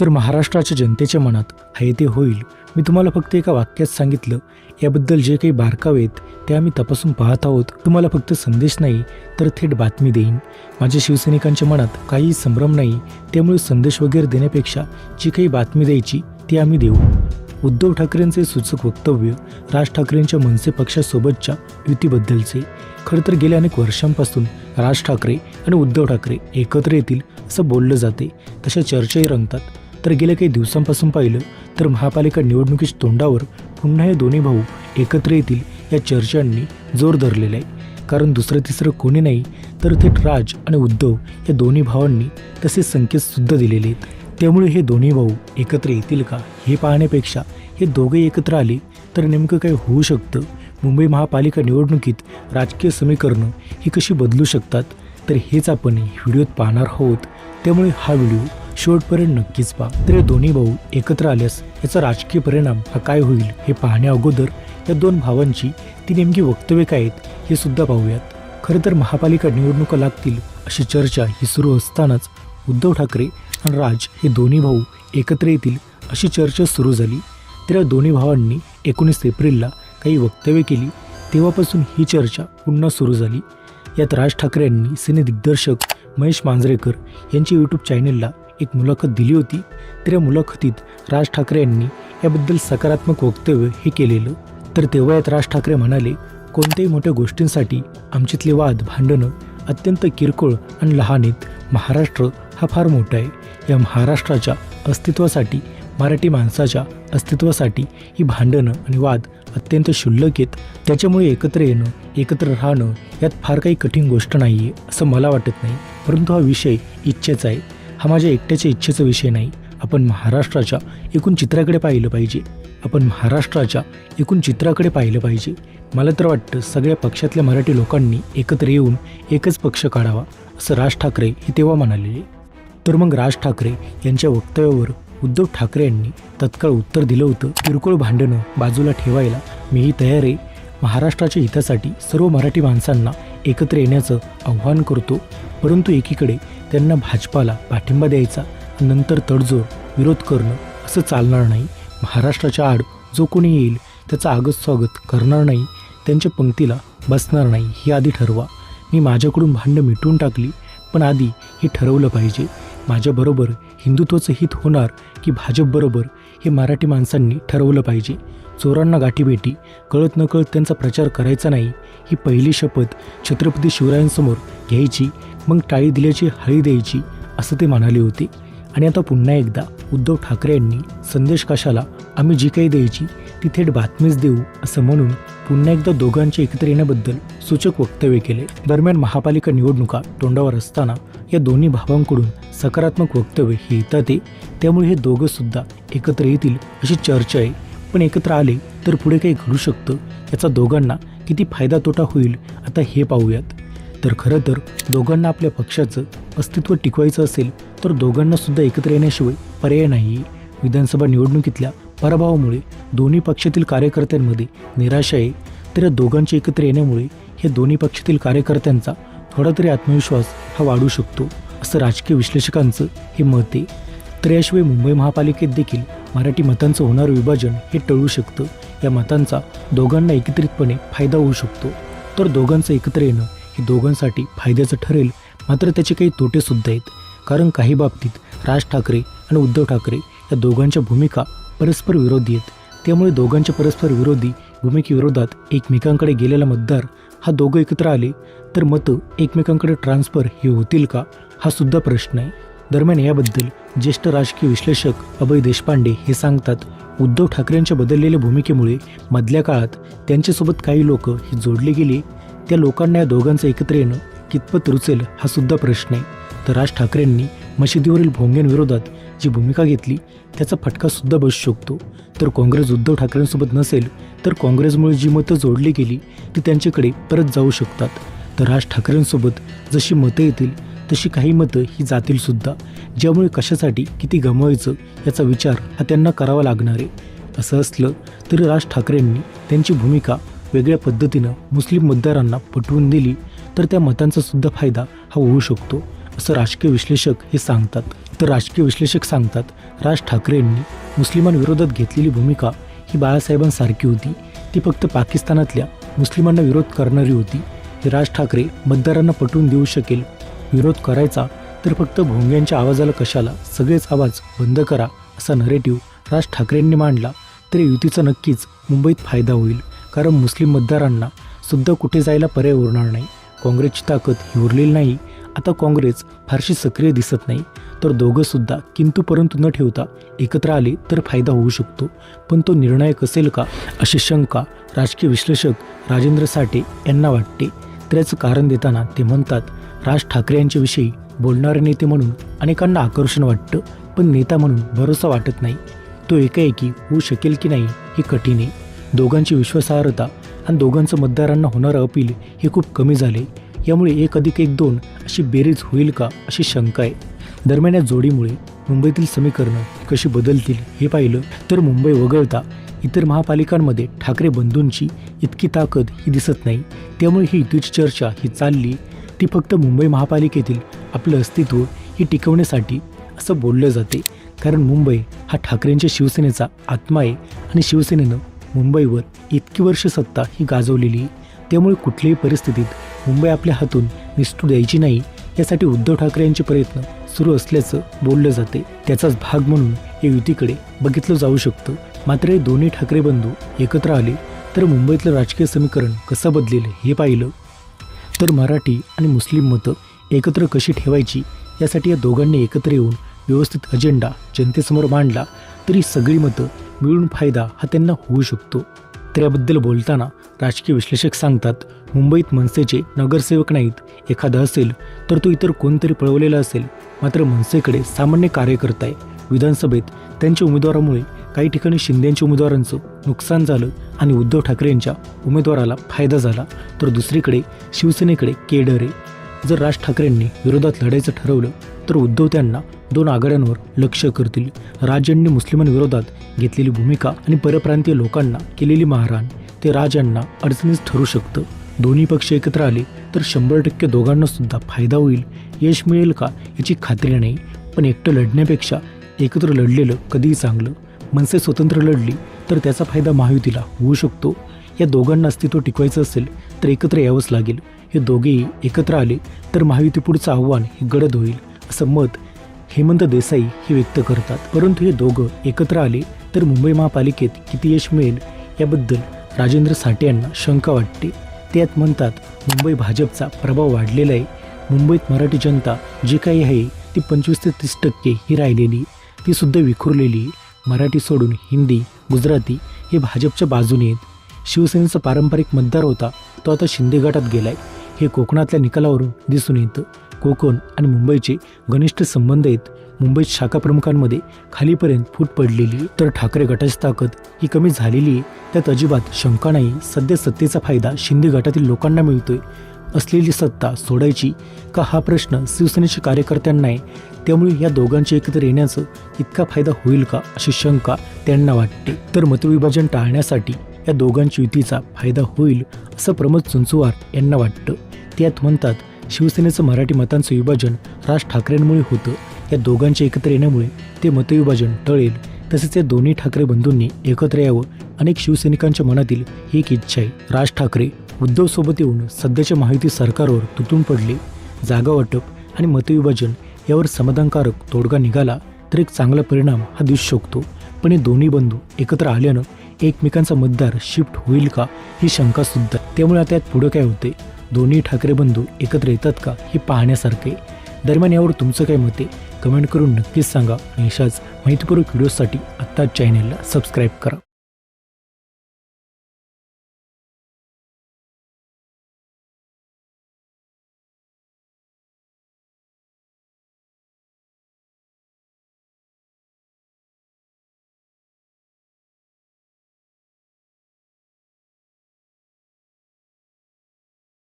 तर महाराष्ट्राच्या जनतेच्या मनात हाय ते होईल. मी तुम्हाला फक्त एका वाक्यात सांगितलं याबद्दल जे काही बारकावेत ते आम्ही तपासून पाहत आहोत. तुम्हाला फक्त संदेश नाही तर थेट बातमी देईन. माझ्या शिवसैनिकांच्या मनात काही संभ्रम नाही त्यामुळे संदेश वगैरे देण्यापेक्षा जी काही बातमी द्यायची ती आम्ही देऊ. उद्धव ठाकरेंचे सूचक वक्तव्य राज ठाकरेंच्या मनसे पक्षासोबतच्या युतीबद्दलचे. खरं तर गेल्या अनेक वर्षांपासून राज ठाकरे आणि उद्धव ठाकरे एकत्र येतील असं बोललं जाते. तशा चर्चाही रंगतात. तर गेल्या काही दिवसांपासून पाहिलं तर महापालिका निवडणुकीच्या तोंडावर पुन्हा हे दोन्ही भाऊ एकत्र येतील या चर्चांनी जोर धरलेला आहे. कारण दुसरं तिसरं कोणी नाही तर थेट राज आणि उद्धव या दोन्ही भावांनी तसे संकेतसुद्धा दिलेले आहेत. त्यामुळे हे दोन्ही भाऊ एकत्र येतील का हे पाहण्यापेक्षा हे दोघे एकत्र आले तर नेमकं काय होऊ शकतं? मुंबई महापालिका निवडणुकीत राजकीय समीकरणं ही कशी बदलू शकतात? तर हेच आपण व्हिडिओत पाहणार आहोत. त्यामुळे हा व्हिडिओ शेवटपर्यंत नक्कीच पहा. तर हे दोन्ही भाऊ एकत्र आल्यास याचा राजकीय परिणाम हा काय होईल हे पाहण्या अगोदर या दोन भावांची ती नेमकी वक्तव्य काय आहेत हे सुद्धा पाहूयात. खरं तर महापालिका निवडणुका लागतील अशी चर्चा ही सुरू असतानाच उद्धव ठाकरे आणि राज हे दोन्ही भाऊ एकत्र येतील अशी चर्चा सुरू झाली. तर या दोन्ही भावांनी एकोणीस एप्रिलला काही वक्तव्य केली. तेव्हापासून ही चर्चा पुन्हा सुरू झाली. यात राज ठाकरे यांनी सिने दिग्दर्शक महेश मांजरेकर यांच्या यूट्यूब चॅनेलला एक मुलाखत दिली होती. तर या मुलाखतीत राज ठाकरे यांनी याबद्दल सकारात्मक वक्तव्य हे केलेलं. तर तेव्हा यात राज ठाकरे म्हणाले कोणत्याही मोठ्या गोष्टींसाठी आमच्यातले वाद भांडणं अत्यंत किरकोळ आणि लहान आहेत. महाराष्ट्र हा फार मोठा आहे. या महाराष्ट्राच्या अस्तित्वासाठी मराठी माणसाच्या अस्तित्वासाठी ही भांडणं आणि वाद अत्यंत क्षुल्लक आहेत. त्याच्यामुळे एकत्र येणं एकत्र राहणं यात फार काही कठीण गोष्ट नाही आहे असं मला वाटत नाही. परंतु हा विषय इच्छेचा आहे. हा माझ्या एकट्याच्या इच्छेचा विषय नाही. आपण महाराष्ट्राच्या एकूण चित्राकडे पाहिलं पाहिजे. आपण महाराष्ट्राच्या एकूण चित्राकडे पाहिलं पाहिजे. मला तर वाटतं सगळ्या पक्षातल्या मराठी लोकांनी एकत्र येऊन एकच पक्ष काढावा असं राज ठाकरे हे तेव्हा म्हणालेले. तर मग राज ठाकरे यांच्या वक्तव्यावर उद्धव ठाकरे यांनी तत्काळ उत्तर दिलं होतं. किरकोळ भांडणं बाजूला ठेवायला मीही तयार आहे. महाराष्ट्राच्या हितासाठी सर्व मराठी माणसांना एकत्र येण्याचं आव्हान करतो. परंतु एकीकडे त्यांना भाजपाला पाठिंबा द्यायचा नंतर तडजोड विरोध करणं असं चालणार नाही. महाराष्ट्राच्या आड जो कोणी येईल त्याचं आगत स्वागत करणार नाही त्यांच्या पंक्तीला बसणार नाही हे आधी ठरवा. मी माझ्याकडून भांडं मिटवून टाकली पण आधी हे ठरवलं पाहिजे. माझ्याबरोबर हिंदुत्वाचं हित होणार की भाजपबरोबर हे मराठी माणसांनी ठरवलं पाहिजे. चोरांना गाठीभेटी कळत नकळत त्यांचा प्रचार करायचा नाही ही पहिली शपथ छत्रपती शिवरायांसमोर घ्यायची मग टाळी दिल्याची हळी द्यायची असं ते म्हणाले होते. आणि आता पुन्हा एकदा उद्धव ठाकरे यांनी संदेश कशाला आम्ही जी काही द्यायची ती थेट बातमीच देऊ असं म्हणून पुन्हा एकदा दोघांच्या एकत्र येण्याबद्दल सूचक वक्तव्य केले. दरम्यान महापालिका निवडणुका तोंडावर असताना या दोन्ही भावांकडून सकारात्मक वक्तव्य हे येतात आहे. त्यामुळे हे दोघं सुद्धा एकत्र येतील अशी चर्चा आहे. पण एकत्र आले तर पुढे काही घडू शकतं याचा दोघांना किती फायदा तोटा होईल आता हे पाहूयात. तर खरं तर दोघांना आपल्या पक्षाचं अस्तित्व टिकवायचं असेल तर दोघांना सुद्धा एकत्र येण्याशिवाय पर्याय नाही विधानसभा निवडणुकीतल्या पराभवामुळे दोन्ही पक्षातील कार्यकर्त्यांमध्ये निराशा आहे. तर या दोघांचे एकत्र येण्यामुळे हे दोन्ही पक्षातील कार्यकर्त्यांचा थोडा तरी आत्मविश्वास हा वाढू शकतो असं राजकीय विश्लेषकांचं हे मत आहे. तर याशिवाय मुंबई महापालिकेत देखील मराठी मतांचं होणारं विभाजन हे टळू शकतं. या मतांचा दोघांना एकत्रितपणे फायदा होऊ शकतो. तर दोघांचं एकत्र येणं हे दोघांसाठी फायद्याचं ठरेल मात्र त्याचे काही तोटेसुद्धा आहेत. कारण काही बाबतीत राज ठाकरे आणि उद्धव ठाकरे या दोघांच्या भूमिका परस्पर विरोधी आहेत. त्यामुळे दोघांच्या परस्पर विरोधी भूमिकेविरोधात एकमेकांकडे गेलेला मतदार हा दोघं एकत्र आले तर मतं एकमेकांकडे ट्रान्सफर हे होतील का हा सुद्धा प्रश्न आहे. दरम्यान याबद्दल ज्येष्ठ राजकीय विश्लेषक अभय देशपांडे हे सांगतात उद्धव ठाकरेंच्या बदललेल्या भूमिकेमुळे मधल्या काळात त्यांच्यासोबत काही लोक हे जोडले गेले. त्या लोकांना या दोघांचं एकत्र येणं कितपत रुचेल हा सुद्धा प्रश्न आहे. तर राज ठाकरेंनी मशिदीवरील भोंग्यांविरोधात जी भूमिका घेतली त्याचा फटकासुद्धा बसू शकतो. तर काँग्रेस उद्धव ठाकरेंसोबत नसेल तर काँग्रेसमुळे जी मतं जोडली गेली ती त्यांच्याकडे परत जाऊ शकतात. तर राज ठाकरेंसोबत जशी मतं येतील तशी काही मतं ही जातील सुद्धा. ज्यामुळे कशासाठी किती गमवायचं याचा विचार हा त्यांना करावा लागणार आहे. असं असलं तरी राज ठाकरेंनी त्यांची भूमिका वेगळ्या पद्धतीनं मुस्लिम मतदारांना पटवून दिली तर त्या मतांचा सुद्धा फायदा हा होऊ शकतो असं राजकीय विश्लेषक हे सांगतात. तर राजकीय विश्लेषक सांगतात राज ठाकरेंनी मुस्लिमांविरोधात घेतलेली भूमिका ही बाळासाहेबांसारखी होती. ती फक्त पाकिस्तानातल्या मुस्लिमांना विरोध करणारी होती. हे राज ठाकरे मतदारांना पटवून देऊ शकेल. विरोध करायचा तर फक्त भोंग्यांच्या आवाजाला कशाला? सगळेच आवाज बंद करा असा नरेटिव्ह राज ठाकरेंनी मांडला. तरी युतीचा नक्कीच मुंबईत फायदा होईल. कारण मुस्लिम मतदारांना सुद्धा कुठे जायला पर्याय उरणार नाही. काँग्रेसची ताकद ही उरलेली नाही. आता काँग्रेस फारशी सक्रिय दिसत नाही. तर दोघंसुद्धा किंतु परंतु न ठेवता एकत्र आले तर फायदा होऊ शकतो. पण तो निर्णायक असेल का? अशी शंका राजकीय विश्लेषक राजेंद्र साठे यांना वाटते. त्याचं कारण देताना ते म्हणतात राज ठाकरे यांच्याविषयी बोलणारे नेते म्हणून अनेकांना आकर्षण वाटतं पण नेता म्हणून भरोसा वाटत नाही. तो एकाएकी होऊ शकेल की नाही हे कठीण आहे. दोघांची विश्वासार्हता आणि दोघांचं मतदारांना होणारं अपील हे खूप कमी झाले. यामुळे एक अधिक एक दोन अशी बेरीज होईल का अशी शंका आहे. दरम्यान या जोडीमुळे मुंबईतील समीकरणं कशी बदलतील हे पाहिलं तर मुंबई वगळता इतर महापालिकांमध्ये ठाकरे बंधूंची इतकी ताकद ही दिसत नाही. त्यामुळे ही युतीची चर्चा ही चालली. ती फक्त मुंबई महापालिकेतील आपलं अस्तित्व ही टिकवण्यासाठी असं बोललं जाते. कारण मुंबई हा ठाकरेंच्या शिवसेनेचा आत्मा आहे आणि शिवसेनेनं मुंबईवर इतकी वर्ष सत्ता ही गाजवलेली आहे. त्यामुळे कुठल्याही परिस्थितीत मुंबई आपल्या हातून निसटू द्यायची नाही यासाठी उद्धव ठाकरे यांचे प्रयत्न सुरू असल्याचं बोललं जाते. त्याचाच भाग म्हणून या युतीकडे बघितलं जाऊ शकतं. मात्र हे दोन्ही ठाकरे बंधू एकत्र आले तर मुंबईतलं राजकीय समीकरण कसं बदलेल हे पाहिलं. तर मराठी आणि मुस्लिम मतं एकत्र कशी ठेवायची यासाठी या दोघांनी एकत्र येऊन व्यवस्थित अजेंडा जनतेसमोर मांडला तरी सगळी मतं मिळून फायदा हा त्यांना होऊ शकतो. तर याबद्दल बोलताना राजकीय विश्लेषक सांगतात मुंबईत मनसेचे नगरसेवक नाहीत एखादा असेल तर तो इतर कोणतरी पळवलेला असेल. मात्र मनसेकडे सामान्य कार्यकर्ता आहे. विधानसभेत त्यांच्या उमेदवारामुळे काही ठिकाणी शिंदेंच्या उमेदवारांचं नुकसान झालं आणि उद्धव ठाकरे यांच्या उमेदवाराला फायदा झाला तर दुसरीकडे शिवसेनेकडे केडर. आहे जर राज ठाकरेंनी विरोधात लढायचं ठरवलं तर उद्धव त्यांना दोन आघाड्यांवर लक्ष करतील. राज यांनी मुस्लिमांविरोधात घेतलेली भूमिका आणि परप्रांतीय लोकांना केलेली मारहाण ते राजांना अडचणीच ठरू शकतं. दोन्ही पक्ष एकत्र आले तर शंभर टक्के दोघांना सुद्धा फायदा होईल. यश मिळेल का याची खात्री नाही पण एकटं लढण्यापेक्षा एकत्र लढलेलं कधीही चांगलं. मनसे स्वतंत्र लढली तर त्याचा फायदा महायुतीला होऊ शकतो. या दोघांना अस्तित्व टिकवायचं असेल तर एकत्र यावंच लागेल. हे दोघेही एकत्र आले तर महायुती पुढचं आव्हान हे गडद होईल असं मत हेमंत देसाई हे व्यक्त करतात. परंतु हे दोघं एकत्र आले तर मुंबई महापालिकेत किती यश मिळेल याबद्दल राजेंद्र साठे यांना शंका वाटते. त्यात म्हणतात मुंबई भाजपचा प्रभाव वाढलेला आहे. मुंबईत मराठी जनता जी काही आहे ती पंचवीस ते तीस टक्के ही राहिलेली ती सुद्धा विखुरलेली आहे. मराठी सोडून हिंदी गुजराती हे भाजपच्या बाजूने आहेत. शिवसेनेचा पारंपरिक मतदार होता तो आता शिंदे गटात गेलाय. हे कोकणातल्या निकालावरून दिसून येतं. कोकण आणि मुंबईचे घनिष्ठ संबंध आहेत. मुंबईत शाखा प्रमुखांमध्ये खालीपर्यंत फूट पडलेली तर ठाकरे गटाची ताकद ही कमी झालेली आहे. त्यात अजिबात शंका नाही. सध्या सत्तेचा फायदा शिंदे गटातील लोकांना मिळतोय. असलेली सत्ता सोडायची का हा प्रश्न शिवसेनेच्या कार्यकर्त्यांना आहे. त्यामुळे या दोघांचे एकत्र येण्याचं इतका फायदा होईल का अशी शंका त्यांना वाटते. तर मतविभाजन टाळण्यासाठी या दोघांची युतीचा फायदा होईल असं प्रमोद चुंचुवार यांना वाटतं. त्यात म्हणतात शिवसेनेचं मराठी मतांचं विभाजन राज ठाकरेंमुळे होतं. या दोघांच्या एकत्र येण्यामुळे ते मतविभाजन टळेल. तसेच या दोन्ही ठाकरे बंधूंनी एकत्र यावं. अनेक शिवसैनिकांच्या मनातील ही एक इच्छा आहे. राज ठाकरे उद्धवसोबत येऊन सध्याच्या महायुती सरकारवर तुटून पडले. जागा वाटप आणि मतविभाजन यावर समाधानकारक तोडगा निघाला तर एक चांगला परिणाम हा दिसू शकतो. पण हे दोन्ही बंधू एकत्र आल्यानं एकमेकांचा मतदार शिफ्ट होईल का ही शंकासुद्धा. त्यामुळे आता यात पुढं काय होते दोन्ही ठाकरे बंधू एकत्र येतात का हे पाहण्यासारखे दरम्यान यावर तुमचं काय मत आहे? कमेंट करून नक्कीच सांगा आणि अशाच माहितीपूर्वक व्हिडिओसाठी आत्ताच चॅनेलला सबस्क्राईब करा.